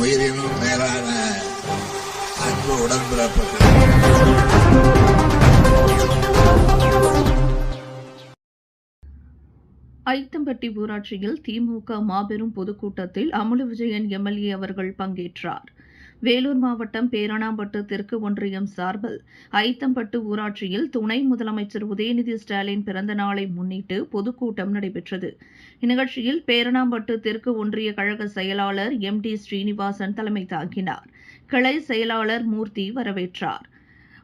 உயிரினும் மேலான அன்பு உடன்பிறப்புகள். ஐத்தம்பட்டி ஊராட்சியில் திமுக மாபெரும் பொதுக்கூட்டத்தில் அமுலு விஜயன் எம்எல்ஏ அவர்கள் பங்கேற்றார். வேலூர் மாவட்டம் பேரணாம்பட்டு தெற்கு ஒன்றியம் சார்பில் ஐத்தம்பட்டு ஊராட்சியில் துணை முதலமைச்சர் உதயநிதி ஸ்டாலின் பிறந்த நாளை முன்னிட்டு பொதுக்கூட்டம் நடைபெற்றது. இந்நிகழ்ச்சியில் பேரணாம்பட்டு தெற்கு ஒன்றிய கழக செயலாளர் எம் டி ஸ்ரீனிவாசன் தலைமை தாங்கினார். கிளை செயலாளர் மூர்த்தி வரவேற்றார்.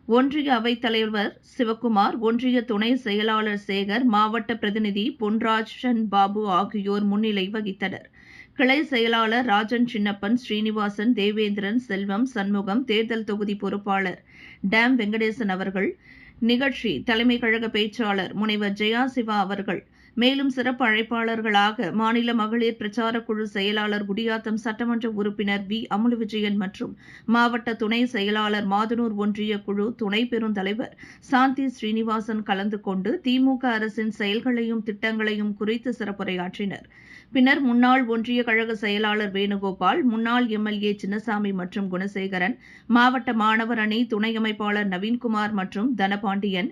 ஒன்றிய அவைத் தலைவர் சிவக்குமார் ஒன்றிய துணை செயலாளர் சேகர் மாவட்ட பிரதிநிதி பொன்ராஜ் சன் பாபு ஆகியோர் முன்னிலை வகித்தனர். கிளை செயலாளர் ராஜன் சின்னப்பன் ஸ்ரீனிவாசன் தேவேந்திரன் செல்வம் சண்முகம் தேர்தல் தொகுதி பொறுப்பாளர் டேம் வெங்கடேசன் அவர்கள் நிகழ்ச்சி தலைமை கழக பேச்சாளர் முனைவர் ஜெயா சிவா அவர்கள். மேலும் சிறப்பு அழைப்பாளர்களாக மாநில மகளிர் பிரச்சார குழு செயலாளர் குடியாத்தம் சட்டமன்ற உறுப்பினர் வி. அமுல் விஜயன் மற்றும் மாவட்ட துணை செயலாளர் மாதனூர் ஒன்றிய குழு துணை பெருந்தலைவர் சாந்தி ஸ்ரீனிவாசன் கலந்து கொண்டு திமுக அரசின் செயல்களையும் திட்டங்களையும் குறித்து சிறப்புரையாற்றினர். பின்னர் முன்னாள் ஒன்றிய கழக செயலாளர் வேணுகோபால் முன்னாள் எம்எல்ஏ சின்னசாமி மற்றும் குணசேகரன் மாவட்ட மாணவர் அணி துணை அமைப்பாளர் நவீன்குமார் மற்றும் பெரிய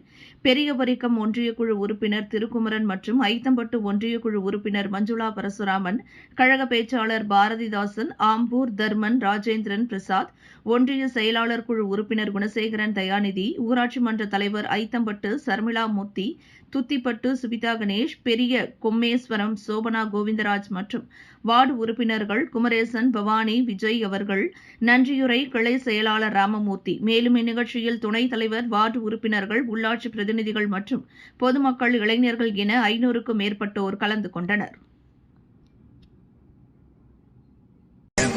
பெரியவரிக்கம் ஒன்றிய குழு உறுப்பினர் திருக்குமரன் மற்றும் ஐத்தம்பட்டு ஒன்றிய குழு உறுப்பினர் மஞ்சுளா பரசுராமன் கழக பேச்சாளர் பாரதிதாசன் ஆம்பூர் தர்மன் ராஜேந்திரன் பிரசாத் ஒன்றிய செயலாளர் குழு உறுப்பினர் குணசேகரன் தயாநிதி ஊராட்சி மன்ற தலைவர் ஐத்தம்பட்டு சர்மிளா மூர்த்தி துத்திப்பட்டு சுபிதா கணேஷ் பெரிய கொம்மேஸ்வரம் சோபனா கோவிந்தராஜ் மற்றும் வார்டு உறுப்பினர்கள் குமரேசன் பவானி விஜய் அவர்கள் நன்றியுரை கிளை செயலாளர் ராமமூர்த்தி. மேலும் இந்நிகழ்ச்சியில் துணைத் தலைவர் வார்டு உறுப்பினர் உறுப்பினர்கள் உள்ளாட்சி பிரதிநிதிகள் மற்றும் பொதுமக்கள் இளைஞர்கள் என ஐநூறுக்கும் மேற்பட்டோர் கலந்து கொண்டனர்.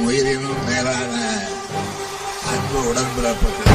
உயிரினும் மேலான அன்பு உடன்பிறப்புகள்.